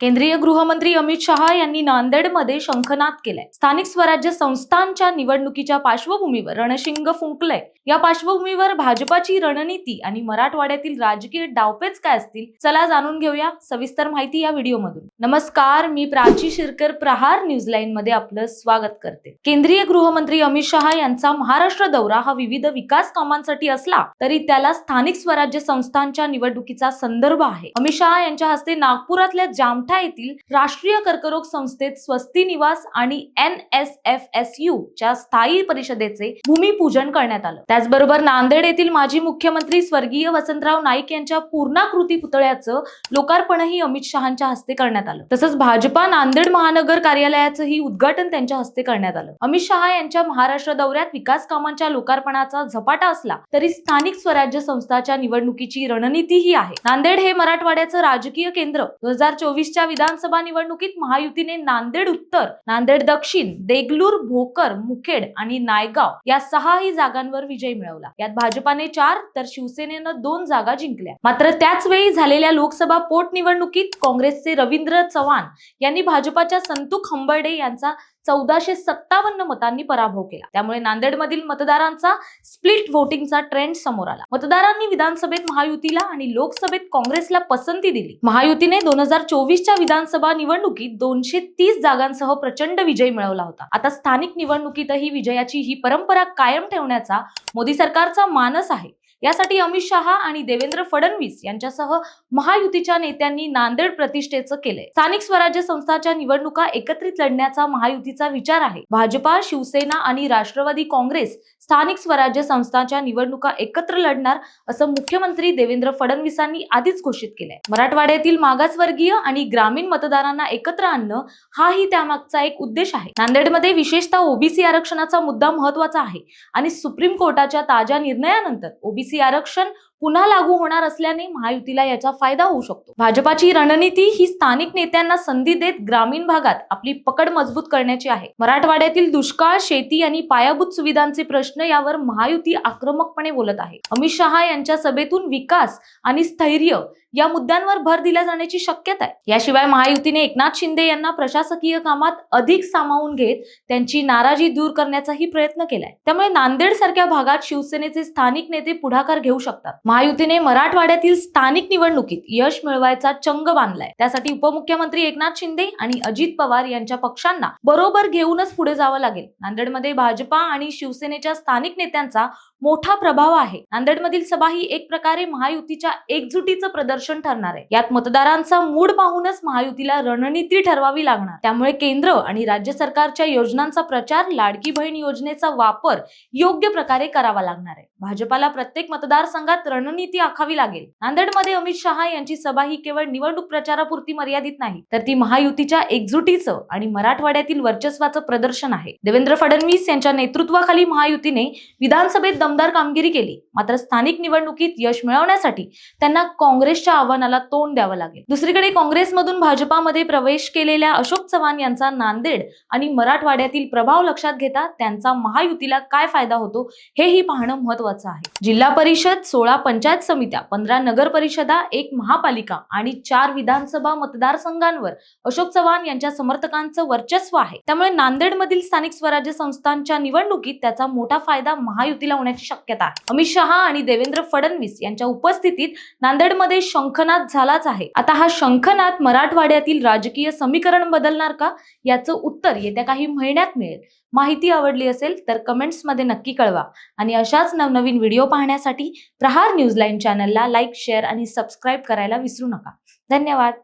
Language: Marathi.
केंद्रीय गृहमंत्री अमित शहा यांनी नांदेडमध्ये शंखनाद केलाय. स्थानिक स्वराज्य संस्थांच्या निवडणुकीच्या पार्श्वभूमीवर रणशिंग फुंकलय. या पार्श्वभूमीवर भाजपाची रणनीती आणि मराठवाड्यातील राजकीय डावपेच काय असतील चला जाणून घेऊया सविस्तर माहिती या व्हिडिओमधून. नमस्कार मी प्राची शिरकर प्रहार न्यूज लाईन मध्ये आपलं स्वागत करते. केंद्रीय गृहमंत्री अमित शहा यांचा महाराष्ट्र दौरा हा विविध विकास कामांसाठी असला तरी त्याला स्थानिक स्वराज्य संस्थांच्या निवडणुकीचा संदर्भ आहे. अमित शहा यांच्या हस्ते नागपुरातल्या जाम जामठा येथील राष्ट्रीय कर्करोग संस्थेत स्वस्ती निवास आणि N S F S U च्या स्थायी परिषदेचे भूमिपूजन करण्यात आलं. त्याचबरोबर नांदेड येथील माजी मुख्यमंत्री स्वर्गीय वसंतराव नाईक यांच्या पूर्णाकृती पुतळ्याचं लोकार्पणही अमित शहांच्या हस्ते करण्यात आलं. तसंच भाजपा नांदेड महानगर कार्यालयाचंही उद्घाटन त्यांच्या हस्ते करण्यात आलं. अमित शहा यांच्या महाराष्ट्र दौऱ्यात विकास कामांच्या लोकार्पणाचा झपाटा असला तरी स्थानिक स्वराज्य संस्थाच्या निवडणुकीची रणनीतीही आहे. नांदेड हे मराठवाड्याचं राजकीय केंद्र. दोन हजार चोवीसच्या विधानसभा निवडणुकीत महायुतीने नांदेड उत्तर नांदेड दक्षिण देगलूर भोकर मुखेड आणि नायगाव या सहाही जागांवर विजय मिळवला. यात भाजपाने चार तर शिवसेनेनं दोन जागा जिंकल्या. मात्र त्याच वेळी झालेल्या लोकसभा पोटनिवडणुकीत काँग्रेसचे रवींद्र चव्हाण यांनी भाजपाच्या संतू खंबर्डे यांचा चौदाशे सत्तावन्न मतांनी पराभव केला. त्यामुळे नांदेडमधील मतदारांचा स्प्लिट व्होटिंगचा ट्रेंड समोर आला. मतदारांनी विधानसभेत महायुतीला आणि लोकसभेत काँग्रेसला पसंती दिली. महायुतीने दोन हजार चोवीसच्या विधानसभा निवडणुकीत दोनशे तीस जागांसह प्रचंड विजय मिळवला होता. आता स्थानिक निवडणुकीतही विजयाची ही परंपरा कायम ठेवण्याचा मोदी सरकारचा मानस आहे. यासाठी अमित शहा आणि देवेंद्र फडणवीस यांच्यासह महायुतीच्या नेत्यांनी नांदेड प्रतिष्ठेचं केलंय. स्थानिक स्वराज्य संस्थाच्या निवडणुका एकत्रित लढण्याचा महायुतीचा विचार आहे. भाजपा शिवसेना आणि राष्ट्रवादी काँग्रेस स्थानिक स्वराज्य संस्थांच्या निवडणुका एकत्र लढणार असं मुख्यमंत्री देवेंद्र फडणवीसांनी आधीच घोषित केलंय. मराठवाड्यातील मागासवर्गीय आणि ग्रामीण मतदारांना एकत्र आणणं हाही त्यामागचा एक उद्देश आहे. नांदेडमध्ये विशेषतः ओबीसी आरक्षणाचा मुद्दा महत्त्वाचा आहे आणि सुप्रीम कोर्टाच्या ताज्या निर्णयानंतर ओबीसी आरक्षण पुन्हा लागू होणार असल्याने महायुतीला याचा फायदा होऊ शकतो. भाजपाची रणनीती ही स्थानिक नेत्यांना संधी देत ग्रामीण भागात आपली पकड मजबूत करण्याची आहे. मराठवाड्यातील दुष्काळ शेती आणि पायाभूत सुविधांचे प्रश्न यावर महायुती आक्रमकपणे बोलत आहे. अमित शहा यांच्या सभेतून विकास आणि स्थैर्य या मुद्द्यांवर भर दिल्या जाण्याची शक्यता आहे. याशिवाय महायुतीने एकनाथ शिंदे यांना प्रशासकीय कामात अधिक सामावून घेत त्यांची नाराजी दूर करण्याचाही प्रयत्न केलाय. त्यामुळे नांदेड सारख्या भागात शिवसेनेचे स्थानिक नेते पुढाकार घेऊ शकतात. महायुतीने मराठवाड्यातील स्थानिक निवडणुकीत यश मिळवायचा चंग बांधलाय. त्यासाठी उपमुख्यमंत्री एकनाथ शिंदे आणि अजित पवार यांच्या पक्षांना बरोबर घेऊनच पुढे जावं लागेल. नांदेडमध्ये भाजपा आणि शिवसेनेच्या स्थानिक नेत्यांचा मोठा प्रभाव आहे. नांदेडमधील सभा ही एक प्रकारे महायुतीच्या एकजुटीचं प्रदर्शन ठरणार आहे. यात मतदारांचा मूड पाहूनच महायुतीला रणनीती ठरवावी लागणार. त्यामुळे केंद्र आणि राज्य सरकारच्या योजनांचा प्रचार लाडकी बहीण योजनेचा वापर योग्य प्रकारे करावा लागणार आहे. भाजपाला प्रत्येक मतदारसंघात रणनीती आखावी लागेल. नांदेडमध्ये अमित शहा यांची सभा ही केवळ निवडणूक प्रचारापुरती मर्यादित नाही तर ती महायुतीच्या एकजुटीचं आणि मराठवाड्यातील वर्चस्वाचं प्रदर्शन आहे. देवेंद्र फडणवीस यांच्या नेतृत्वाखाली महायुतीने विधानसभेत दमदार कामगिरी केली. मात्र स्थानिक निवडणुकीत यश मिळवण्यासाठी त्यांना काँग्रेसच्या आव्हानाला तोंड द्यावं लागेल. दुसरीकडे काँग्रेसमधून भाजपामध्ये प्रवेश केलेल्या अशोक चव्हाण यांचा नांदेड आणि मराठवाड्यातील प्रभाव लक्षात घेता त्यांचा महायुतीला काय फायदा होतो हेही पाहणं महत्वाचं आहे. जिल्हा परिषद सोळा पंचायत समित्या पंधरा नगर परिषदा एक महापालिका आणि चार विधानसभा मतदारसंघांवर अशोक चव्हाण यांच्या समर्थकांचं वर्चस्व आहे. त्यामुळे नांदेडमधील स्थानिक स्वराज्य संस्थांच्या निवडणुकीत त्याचा मोठा फायदा महायुतीला होण्याची शक्यता आहे. अमित शहा आणि देवेंद्र फडणवीस यांच्या उपस्थितीत नांदेडमध्ये शंखनाद झालाच आहे. आता हा शंखनाद मराठवाड्यातील राजकीय समीकरण बदलणार का? याचं उत्तर येत्या काही महिन्यात मिळेल. माहिती आवडली असेल तर कमेंट्समध्ये नक्की कळवा. आणि अशाच नवनवीन व्हिडिओ पाहण्यासाठी प्रहार न्यूज लाईन चॅनलला लाईक शेअर आणि सबस्क्राईब करायला विसरू नका. धन्यवाद.